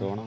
Donna.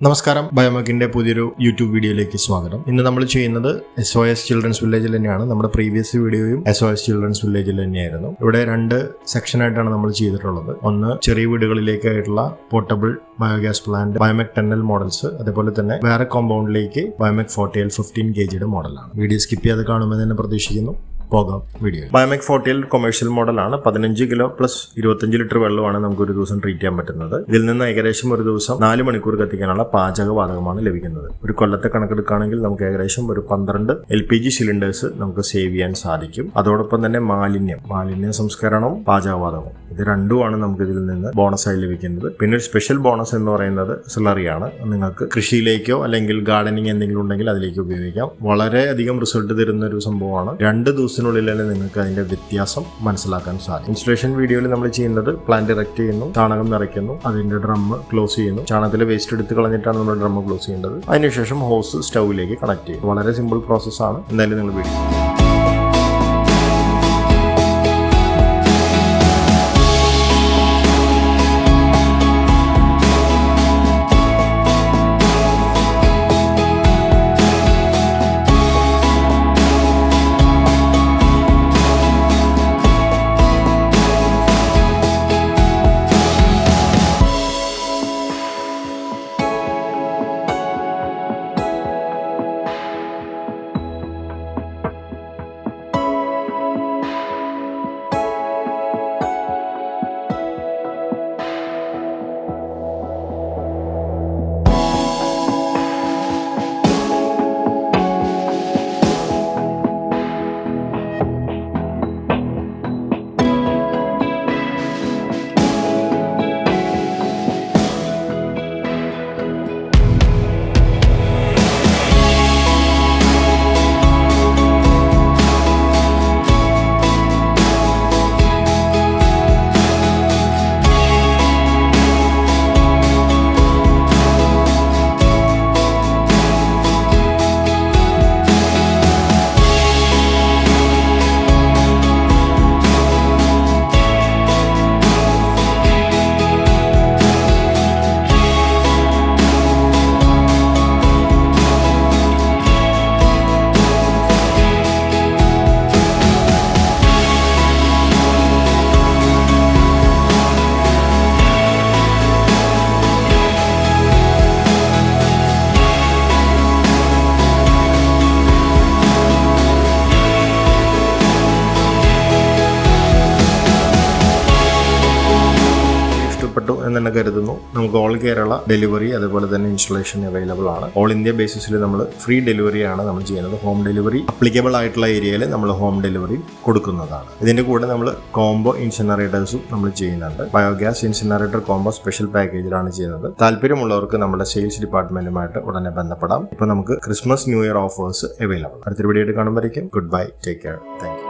നമസ്കാരം ബയോമക്കിന്റെ പുതിയൊരു YouTube വീഡിയോയിലേക്ക് സ്വാഗതം. ഇന്ന് നമ്മൾ ചെയ്യുന്നത് എസ് ഒ എസ് ചിൽഡ്രൻസ് വില്ലേജിൽ തന്നെയാണ്. നമ്മുടെ പ്രീവിയസ് വീഡിയോയും എസ് ഒ എസ് ചിൽഡ്രൻസ് വില്ലേജിൽ തന്നെയായിരുന്നു. ഇവിടെ രണ്ട് സെക്ഷനായിട്ടാണ് നമ്മൾ ചെയ്തിട്ടുള്ളത്. ഒന്ന് ചെറിയ വീടുകളിലേക്കായിട്ടുള്ള പോർട്ടബിൾ ബയോഗ്യാസ് പ്ലാന്റ് ബയോമെക് ടെന്നൽ മോഡൽസ് അതേപോലെ തന്നെ വേറെ കോമ്പൗണ്ടിലേക്ക് Biomec forty L fifteen K ജിയുടെ മോഡലാണ് വീഡിയോ സ്കിപ്പ് ചെയ്യാതെ കാണുമെന്ന് തന്നെ പ്രതീക്ഷിക്കുന്നു. പോകാം വീഡിയോ ബയോമെക് ഫോർട്ടിയിൽ കൊമേഴ്ഷ്യൽ മോഡലാണ് പതിനഞ്ച് കിലോ പ്ലസ് ഇരുപത്തഞ്ച് ലിറ്റർ വെള്ളമാണ് നമുക്ക് ഒരു ദിവസം ട്രീറ്റ് ചെയ്യാൻ പറ്റുന്നത്. ഇതിൽ നിന്ന് ഏകദേശം ഒരു ദിവസം നാല് മണിക്കൂർ കത്തിക്കാനുള്ള പാചകവാതകമാണ് ലഭിക്കുന്നത്. ഒരു കൊല്ലത്തെ കണക്കെടുക്കുകയാണെങ്കിൽ നമുക്ക് ഏകദേശം ഒരു പന്ത്രണ്ട് എൽ പി ജി സിലിണ്ടേഴ്സ് നമുക്ക് സേവ് ചെയ്യാൻ സാധിക്കും. അതോടൊപ്പം തന്നെ മാലിന്യം. മാലിന്യ സംസ്കരണവും പാചകവാതകവും. ഇത് രണ്ടുമാണ് നമുക്ക് ഇതിൽ നിന്ന് ബോണസായി ലഭിക്കുന്നത്. പിന്നെ ഒരു സ്പെഷ്യൽ ബോണസ് എന്ന് പറയുന്നത് സിലറിയാണ് നിങ്ങൾക്ക് കൃഷിയിലേക്കോ അല്ലെങ്കിൽ ഗാർഡനിങ് എന്തെങ്കിലും ഉണ്ടെങ്കിൽ അതിലേക്ക് ഉപയോഗിക്കാം. വളരെ അധികം റിസൾട്ട് തരുന്ന ഒരു സംഭവമാണ്. രണ്ട് ദിവസത്തിനുള്ളിൽ തന്നെ നിങ്ങൾക്ക് അതിന്റെ വ്യത്യാസം മനസ്സിലാക്കാൻ സാധിക്കും. ഇൻസ്റ്റലേഷൻ വീഡിയോയിൽ നമ്മൾ ചെയ്യുന്നത് പ്ലാന്റ് ഇറക്റ്റ് ചെയ്യുന്നു ചാണകം നിറയ്ക്കുന്നു അതിന്റെ ഡ്രം ക്ലോസ് ചെയ്യുന്നു. ചാണകത്തിലെ വേസ്റ്റ് എടുത്ത് കളഞ്ഞിട്ടാണ് നമ്മൾ ഡ്രം ക്ലോസ് ചെയ്യേണ്ടത്. അതിനുശേഷം ഹോസ് സ്റ്റൗവിലേക്ക് കണക്ട് ചെയ്യും വളരെ സിമ്പിൾ പ്രോസസ്സാണ് എന്തായാലും നിങ്ങൾ വീഡിയോ ഇഷ്ടപ്പെട്ടു എന്ന് തന്നെ കരുതുന്നു. നമുക്ക് ഓൾ കേരള ഡെലിവറി അതുപോലെ തന്നെ ഇൻസ്റ്റലേഷൻ അവൈലബിൾ ആണ്. ഓൾ ഇന്ത്യ ബേസിസിൽ നമ്മൾ ഫ്രീ ഡെലിവറി ആണ് നമ്മൾ ചെയ്യുന്നത്. ഹോം ഡെലിവറി അപ്ലിക്കബിൾ ആയിട്ടുള്ള ഏരിയയിൽ നമ്മൾ ഹോം ഡെലിവറി കൊടുക്കുന്നതാണ്. ഇതിന്റെ കൂടെ നമ്മൾ കോംബോ ഇൻസിനറേറ്റേഴ്സും നമ്മൾ ചെയ്യുന്നുണ്ട്. ബയോഗ്യാസ് ഇൻസിനറേറ്റർ കോംബോ സ്പെഷ്യൽ പാക്കേജിലാണ് ചെയ്യുന്നത്. താല്പര്യമുള്ളവർക്ക് നമ്മുടെ സെയിൽസ് ഡിപ്പാർട്ട്മെന്റുമായിട്ട് ഉടനെ ബന്ധപ്പെടാം. ഇപ്പൊ നമുക്ക് Christmas New Year offers available അടുത്തൊരു video കാണുമ്പോഴേക്കും good bye take care thank